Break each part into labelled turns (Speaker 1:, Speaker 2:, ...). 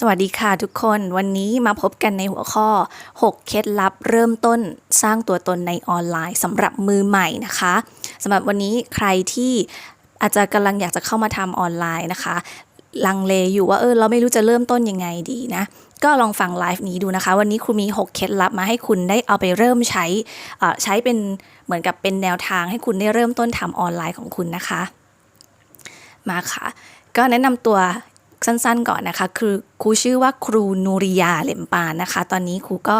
Speaker 1: สวัสดีค่ะทุกคนวันนี้มาพบกันในหัวข้อ 6 เคล็ดลับเริ่มต้นสร้างตัวตนในออนไลน์สำหรับมือใหม่นะคะสำหรับวันนี้ใครที่อาจจะกำลังอยากจะเข้ามาทำออนไลน์นะคะ ลังเลอยู่ว่าเออเราไม่รู้จะเริ่มต้นยังไงดีนะก็ลองฟังไลฟ์นี้ดูนะคะ วันนี้ครูมี 6 เคล็ดลับมาให้คุณได้เอาไปเริ่มใช้ใช้เป็นเหมือนกับเป็นแนวทางให้คุณได้เริ่มต้นทำออนไลน์ของคุณนะคะ มาค่ะก็แนะนำตัว สั้นๆก่อนนะคะ คือครูชื่อว่าครูนูริยาเหลมปานนะคะ ตอนนี้ครูก็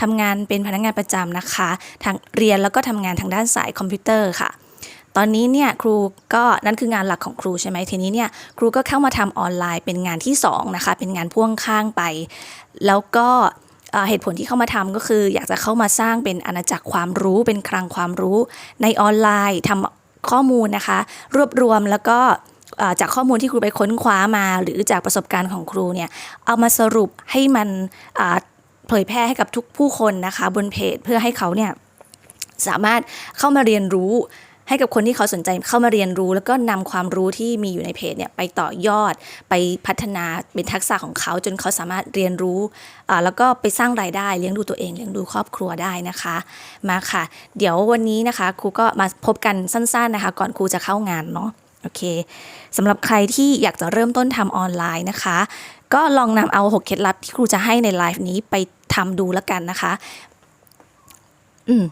Speaker 1: ทำงานเป็นพนักงานประจำนะคะทางเรียนแล้วก็ทำงานทางด้านสายคอมพิวเตอร์ค่ะ ตอนนี้เนี่ยครูก็นั่นคืองานหลักของครูใช่ไหมทีนี้เนี่ยครูก็เข้ามาทำออนไลน์เป็นงานที่สองนะคะเป็นงานพ่วงข้างไป แล้วก็เหตุผลที่เข้ามาทำก็คือ อยากจะเข้ามาสร้างเป็นอาณาจักรความรู้เป็นคลังความรู้ในออนไลน์ทำข้อมูลนะคะ รวบรวมแล้วก็ จากข้อมูลที่ครูไปค้นคว้ามา หรือจากประสบการณ์ของครูเนี่ยเอามาสรุปให้มันเผยแพร่ให้กับทุกผู้คนนะคะบนเพจเพื่อให้เขาเนี่ยสามารถเข้ามาเรียนรู้ให้กับคนที่เขาสนใจเข้ามาเรียนรู้ แล้วก็นำความรู้ที่มีอยู่ในเพจเนี่ยไปต่อยอด ไปพัฒนาเป็นทักษะของเขาจนเขาสามารถเรียนรู้แล้วก็ไปสร้างรายได้เลี้ยงดูตัวเองเลี้ยงดูครอบครัวได้นะคะ มาค่ะ เดี๋ยววันนี้นะคะครูก็มาพบกันสั้นๆนะคะ ก่อนครูจะเข้างานเนาะ โอเคสำหรับใครที่อยากจะเริ่มต้นทำออนไลน์นะคะ ก็ลองนำเอา 6 เคล็ดลับที่ครูจะให้ในไลฟ์นี้ไปทำดูแล้วกันนะคะ อืม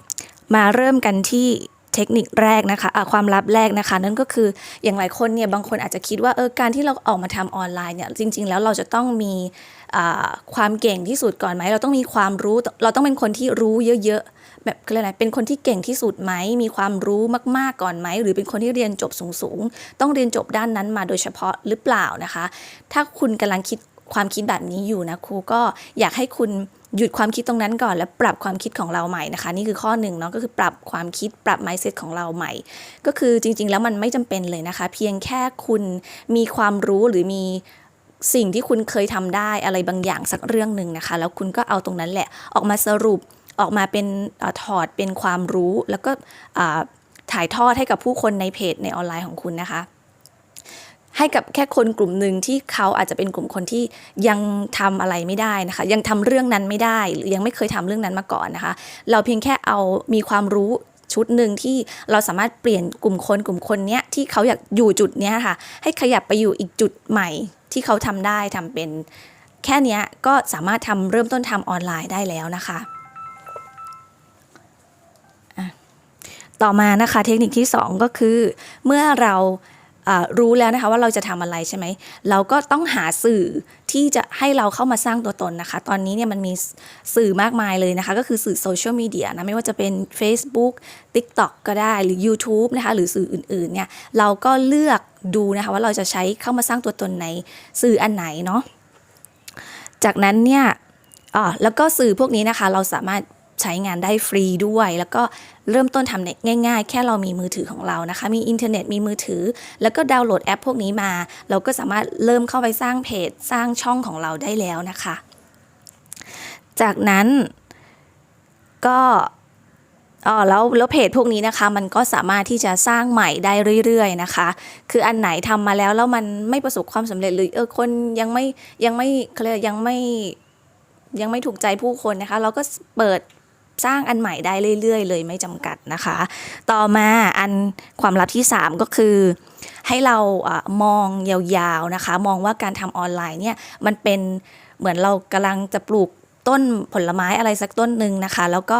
Speaker 1: มาเริ่มกันที่ เทคนิคแรกนะคะะความลับแรกนะคะ นั่นก็คืออย่างหลายคนเนี่ยบางคนอาจจะคิดว่าเออการที่เราออกมาทำออนไลน์เนี่ยจริง ๆ แล้วเราจะต้องมีความเก่งที่สุดก่อนไหม เราต้องมีความรู้ เราต้องเป็นคนที่รู้เยอะๆ แบบเขาเรียกอะไรเป็นคนที่เก่งที่สุดไหม มีความรู้มากๆก่อนไหม หรือเป็นคนที่เรียนจบสูงๆ ต้องเรียนจบด้านนั้นมาโดยเฉพาะหรือเปล่านะคะ ถ้าคุณกำลังคิดความคิดแบบนี้อยู่นะครูก็อยากให้คุณ หยุดความคิดตรงนั้นก่อนแล้วปรับความคิดของเราใหม่นะคะ นี่คือข้อหนึ่งเนาะก็คือปรับความคิดปรับ mindset ของเราใหม่ ก็คือจริง ๆ แล้วมันไม่จำเป็นเลยนะคะ เพียงแค่คุณมีความรู้หรือมีสิ่งที่คุณเคยทำได้อะไรบางอย่างสักเรื่องหนึ่งนะคะ แล้วคุณก็เอาตรงนั้นแหละออกมาสรุปออกมาเป็นอถอดเป็นความรู้แล้วก็ถ่ายทอดให้กับผู้คนในเพจในออนไลน์ของคุณนะคะ ให้กับแค่คนกลุ่มหนึ่งที่เขาอาจจะเป็นกลุ่มคนที่ยังทำอะไรไม่ได้นะคะ ยังทำเรื่องนั้นไม่ได้ หรือยังไม่เคยทำเรื่องนั้นมาก่อนนะคะ เราเพียงแค่เอามีความรู้ชุดหนึ่งที่เราสามารถเปลี่ยนกลุ่มคนกลุ่มคนเนี้ยที่เขาอยากอยู่จุดเนี้ยค่ะ ให้ขยับไปอยู่อีกจุดใหม่ที่เขาทำได้ทำเป็น แค่เนี้ยก็สามารถทำเริ่มต้นทำออนไลน์ได้แล้วนะคะต่อมานะคะเทคนิคที่ 2 ก็คือ เมื่อเรา รู้แล้วนะคะว่าเราจะทำอะไรใช่ไหมเราก็ต้องหาสื่อที่จะให้เราเข้ามาสร้างตัวตนนะคะ ตอนนี้เนี่ยมันมีสื่อมากมายเลยนะคะ ก็คือสื่อโซเชียลมีเดียนะไม่ว่าจะเป็น Facebook TikTok ก็ได้หรือ YouTube นะคะหรือสื่ออื่นๆเนี่ยเราก็เลือกดูนะคะว่าเราจะใช้เข้ามาสร้างตัวตนในสื่ออันไหนเนาะจากนั้นเนี่ยอ่าแล้วก็สื่อพวกนี้นะคะเราสามารถ ช้งานได้ฟรีด้วย แล้วก็เริ่มต้นทำง่าย ๆ แค่เรามีมือถือของเรานะคะ มีอินเทอร์เน็ตมีมือถือ แล้วก็ดาวน์โหลดแอปพวกนี้มา เราก็สามารถเริ่มเข้าไปสร้างเพจสร้างช่องของเราได้แล้วนะคะ จากนั้นก็อ๋อแล้วแล้วเพจพวกนี้นะคะ มันก็สามารถที่จะสร้างใหม่ได้เรื่อยๆนะคะ คืออันไหนทำมาแล้วแล้วมันไม่ประสบความสำเร็จหรือเออคนยังไม่ยังไม่เขาเรียยังไม่ยังไม่ถูกใจผู้คนนะคะ เราก็เปิด สร้างอันใหม่ได้เรื่อยๆ เลยไม่จำกัดนะคะ ต่อมาอันความลับที่ 3 ก็คือ ให้เราอามองยาวๆนะคะ มองว่าการทำออนไลน์เนี่ยมันเป็นเหมือนเรากำลังจะปลูกต้นผลไม้อะไรสักต้นหนึ่งนะคะ แล้วก็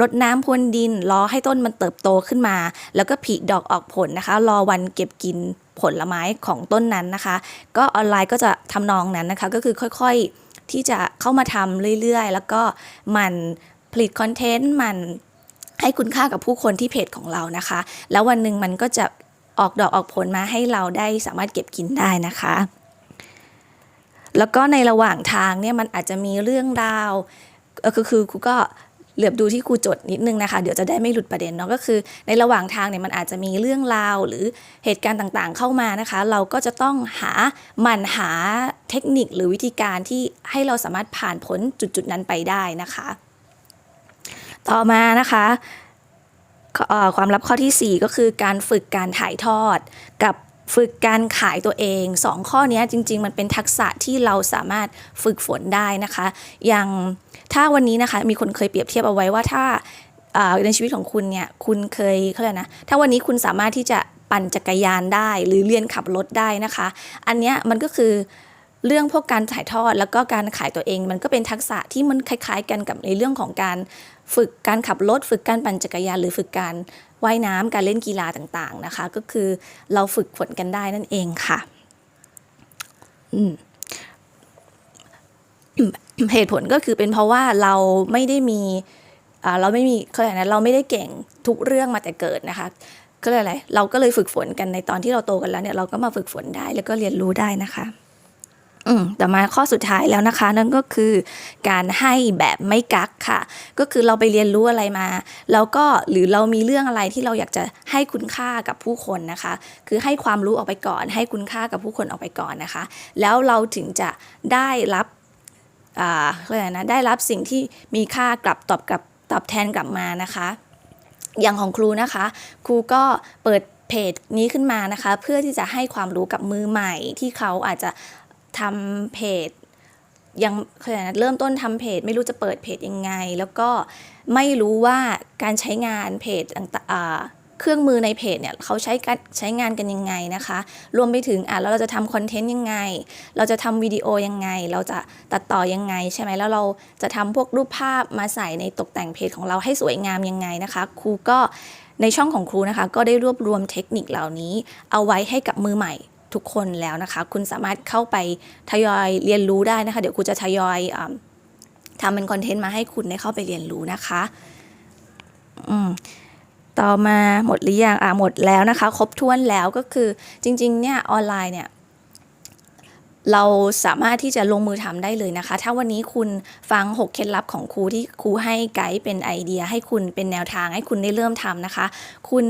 Speaker 1: รดน้ำพรวนดินรอให้ต้นมันเติบโตขึ้นมา แล้วก็ผลิดอกออกผลนะคะ รอวันเก็บกินผลไม้ของต้นนั้นนะคะ ก็ออนไลน์ก็จะทำนองนั้นนะคะ ก็คือค่อยๆที่จะเข้ามาทำเรื่อยๆ แล้วก็มัน ลิตคอนเทนต์มันให้คุณค่ากับผู้คนที่เพจของเรานะคะ แล้ววันหนึ่งมันก็จะออกดอกออกผลมาให้เราได้สามารถเก็บกินได้นะคะ แล้วก็ในระหว่างทางเนี่ยมันอาจจะมีเรื่องราวคือคือครูก็เหลือบดูที่ครูจดนิดนึงนะคะ เดี๋ยวจะได้ไม่หลุดประเด็นเนาะก็คือ ในระหว่างทางเนี่ยมันอาจจะมีเรื่องราวหรือเหตุการณ์ต่างๆ เข้ามานะคะ เราก็จะต้องหามันหาเทคนิคหรือวิธีการที่ให้เราสามารถผ่านพ้นจุดๆนั้นไปได้นะคะ ต่อมานะคะความลับข้อทีสี่ 4 ก็คือการฝึกการถ่ายทอด กับฝึกการขายตัวเอง 2 ข้อนี้จริง ๆ มันเป็นทักษะที่เราสามารถฝึกฝนได้นะคะ อย่างถ้าวันนี้นะคะมีคนเคยเปรียบเทียบเอาไว้ว่าถ้าอ่าในชีวิตของคุณเนี่ยคุณเคยเขาเรียกนะถ้าวันนี้คุณสามารถที่จะปั่นจักรยานได้ หรือเรียนขับรถได้นะคะ อันเนี้ยมันก็คือ เรื่องพวกการถ่ายทอดแล้วก็การขายตัวเอง มันก็เป็นทักษะที่มันคล้ายๆ กันกับในเรื่องของการฝึกการขับรถฝึกการปั่นจักรยานหรือฝึกการว่ายน้ำการเล่นกีฬาต่างๆนะคะ ก็คือเราฝึกฝนกันได้นั่นเองค่ะเหตุผลก็คือเป็นเพราะว่าเราไม่ได้มีเราไม่มีเขาเรียกนะเราไม่ได้เก่งทุกเรื่องมาแต่เกิดนะคะก็เลยกอะไรเราก็เลยฝึกฝนกันในตอนที่เราโตกันแล้วเนี่ยเราก็มาฝึกฝนได้แล้วก็เรียนรู้ได้นะคะ อืมแต่มาข้อสุดท้ายแล้วนะคะ นั่นก็คือการให้แบบไม่กักค่ะ ก็คือเราไปเรียนรู้อะไรมา แล้วก็หรือเรามีเรื่องอะไรที่เราอยากจะให้คุณค่ากับผู้คนนะคะ คือให้ความรู้ออกไปก่อน ให้คุณค่ากับผู้คนออกไปก่อนนะคะ แล้วเราถึงจะได้รับอ่าเรียกอะไรนะได้รับสิ่งที่มีค่ากลับตอบกลับตอบแทนกลับมานะคะ อย่างของครูนะคะ ครูก็เปิดเพจนี้ขึ้นมานะคะ เพื่อที่จะให้ความรู้กับมือใหม่ที่เขาอาจจะ ทำเพจยังเขาเรียนะเริ่มต้นทำเพจ ไม่รู้จะเปิดเพจยังไง แล้วก็ไม่รู้ว่าการใช้งานเพจต่างเครื่องมือในเพจเนี่ยเขาใช้การใช้งานกันยังไงนะคะ รวมไปถึงอะแล้วเราจะทำคอนเทนต์ยังไง เราจะทำวิดีโอยังไง เราจะตัดต่อยังไงใช่ไหมแล้วเราจะทำพวกรูปภาพมาใส่ในตกแต่งเพจของเราให้สวยงามยังไงนะคะ ครูก็ในช่องของครูนะคะ ก็ได้รวบรวมเทคนิคเหล่านี้ เอาไว้ให้กับมือใหม่ ทุกคนแล้วนะคะ คุณสามารถเข้าไปทยอยเรียนรู้ได้นะคะ เดี๋ยวครูจะทยอยอทำเป็นคอนเทนต์มาให้คุณได้เข้าไปเรียนรู้นะคะอืมต่อมาหมดหรือยังอ่าหมดแล้วนะคะ ครบถ้วนแล้วก็คือจริงๆเนี่ยออนไลน์เนี่ย เราสามารถที่จะลงมือทำได้เลยนะคะ ถ้าวันนี้คุณฟัง 6 เคล็ดลับของครูที่ครูให้ไกด์เป็นไอเดีย ให้คุณเป็นแนวทางให้คุณได้เริ่มทำนะคะ คุณ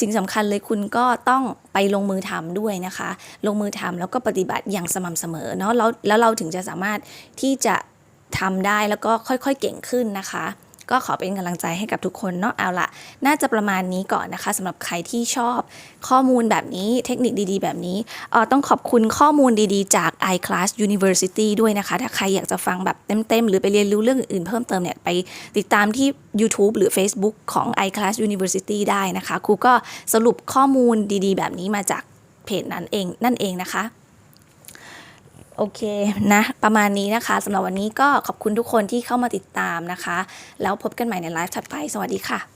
Speaker 1: สิ่งสำคัญเลยคุณก็ต้องไปลงมือทำด้วยนะคะ ลงมือทำแล้วก็ปฏิบัติอย่างสม่ำเสมอเนาะแล้วแล้วเราถึงจะสามารถที่จะทำได้แล้วก็ค่อยๆเก่งขึ้นนะคะ ก็ขอเป็นกำลังใจให้กับทุกคนเนาะเอาละน่าจะประมาณนี้ก่อนนะคะสำหรับใครที่ชอบข้อมูลแบบนี้เทคนิคดีๆ แบบนี้เออต้องขอบคุณข้อมูลดีๆ จาก iClass University ด้วยนะคะ ถ้าใครอยากจะฟังแบบเต็มๆ หรือไปเรียนรู้เรื่องอื่นๆเพิ่มเติมเนี่ยไปติดตามที่ YouTube หรือ Facebook ของ iClass University ได้นะคะครูก็สรุปข้อมูลดีๆ แบบนี้มาจากเพจนั้นเองนั่นเองนะคะ โอเคนะประมาณนี้นะคะสำหรับวันนี้ก็ขอบคุณทุกคนที่เข้ามาติดตามนะคะ แล้วพบกันใหม่ในไลฟ์ถัดไป สวัสดีค่ะ